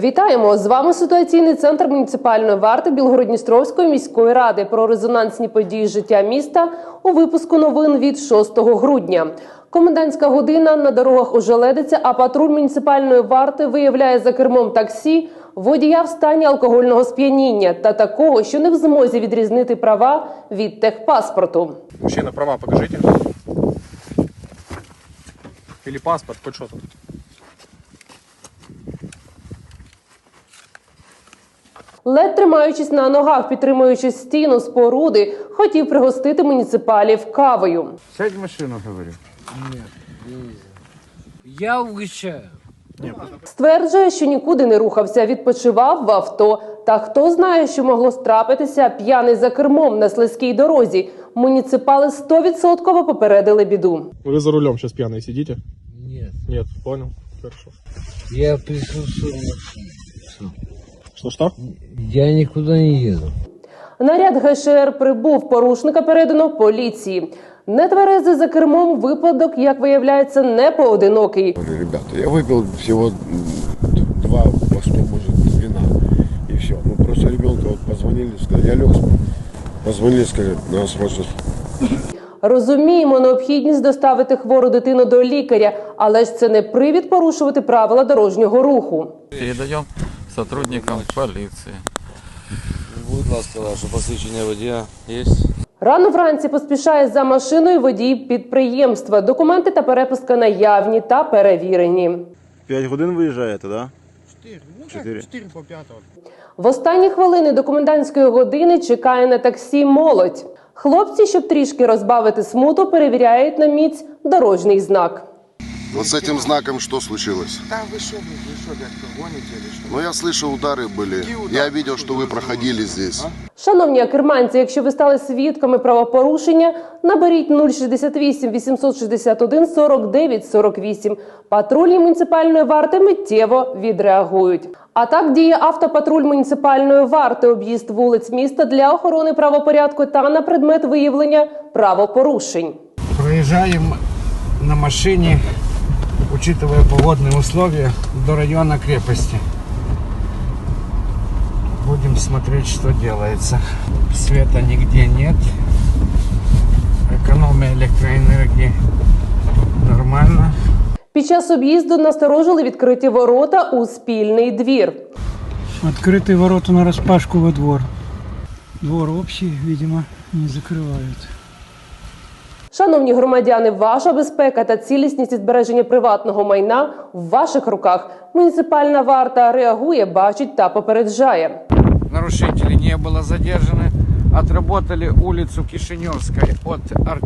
Вітаємо з вами ситуаційний центр муніципальної варти Білгородністровської міської ради про резонансні події життя міста у випуску новин від 6 грудня. Комендантська година на дорогах ожеледиться, а патруль муніципальної варти виявляє за кермом таксі водія в стані алкогольного сп'яніння та такого, що не в змозі відрізнити права від техпаспорту. Мужчина, права покажите. Или паспорт, хоть что тут. Лед, тримаючись на ногах, підтримуючи стіну споруди, хотів пригостити муніципалів кавою. Сядь в машину, говорю. Я угощаю. Стверджує, що нікуди не рухався, відпочивав в авто. Та хто знає, що могло страпитися п'яний за кермом на слизькій дорозі. Муніципали 100% попередили біду. Вы за рулем сейчас пьяный сидите? Нет, Нет, понял. Хорошо. я присутствую. Что-что? Я никуда не еду. Наряд ГШР прибув. Порушника передано поліції. Нетверезий за кермом випадок, як виявляється, не поодинокий. Ребята, я выпил всего м, два по сто, может, вина. И все. Ну, просто ребенка вот позвонили, сказали, я лег. Позвонили, сказали, надо срочно Розуміємо необхідність доставити хвору дитину до лікаря, але ж це не привід порушувати правила дорожнього руху. Передаем сотрудникам полиции. Будь ласка, ваше посвідчення водія є? Рано вранці поспішає за машиною водій підприємства. Документи та переписка наявні та перевірені. 5 годин виїжджаєте, да? 4. 4. В останні хвилини до комендантської години чекає на таксі молодь. Хлопці, щоб трішки розбавити смуту, перевіряють на міць дорожній знак. Вот с этим знаком что случилось? Да вы что, вы что, дядька, гоните или что? Ну, я слышал, удары были. Я видел, что вы проходили здесь. Шановні акерманці, якщо ви стали свідками правопорушення, наберіть 068 861 49 48. Патрульні муніципальної варти миттєво відреагують. А так діє автопатруль муніципальної варти, об'їзд вулиць міста для охорони правопорядку та на предмет виявлення правопорушень. Проезжаем на машине, учитывая погодные условия, до района крепости. Будем смотреть, что делается. Света нигде нет. Экономия электроэнергии нормально. Під час об'їзду насторожили відкриті ворота у спільний двір. Открытые ворота на распашку во двор. Двор общий, видимо, не закрывают. Шановні громадяни, ваша безпека та цілісність і збереження приватного майна в ваших руках. Муніципальна варта реагує, бачить та попереджає. Нарушителей не было задержаны. Отработали улицу Кишиневской от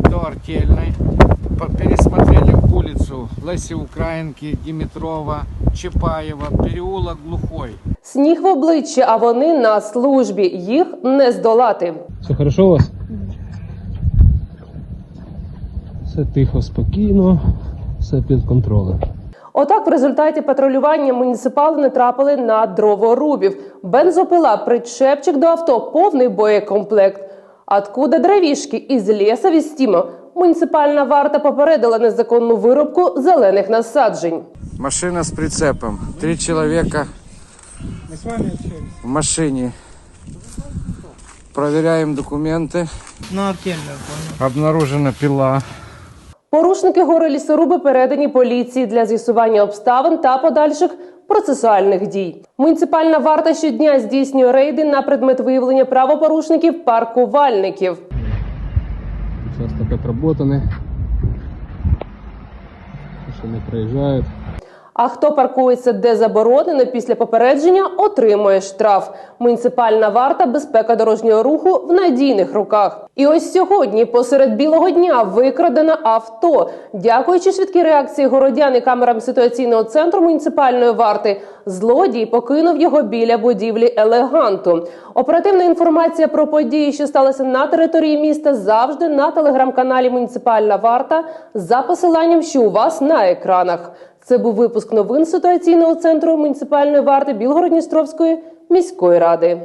до Артельной. Пересмотрели улицу Леси Украинки, Димитрова, Чапаева, переулок Глухой. Сніг в обличчя, а вони на службі. Їх не здолати. Все хорошо у вас? Все тихо, спокійно, все під контролем. Отак, в результаті патрулювання муніципали натрапили на дроворубів. Бензопила, причепчик до авто, повний боєкомплект. Откуда дровішки із ліса вістімо. Муніципальна варта попередила незаконну вирубку зелених насаджень. Машина с прицепом. Три человека в машине. Проверяем документы. На артельную. Обнаружена пила. Порушники гори лісоруби передані поліції для з'ясування обставин та подальших процесуальних дій. Муніципальна варта щодня здійснює рейди на предмет виявлення правопорушників паркувальників. Участок отработаний. Ще не проїжджають. А хто паркується де заборонено після попередження, отримує штраф. Муніципальна варта безпека дорожнього руху в надійних руках. І ось сьогодні, посеред білого дня, викрадено авто. Дякуючи швидкій реакції городян і камерам ситуаційного центру муніципальної варти, злодій покинув його біля будівлі елеганту. Оперативна інформація про події, що сталися на території міста, завжди на телеграм-каналі Муніципальна варта за посиланням, що у вас на екранах. Це був випуск новин ситуаційного центру муніципальної варти Білгородністровської міської ради.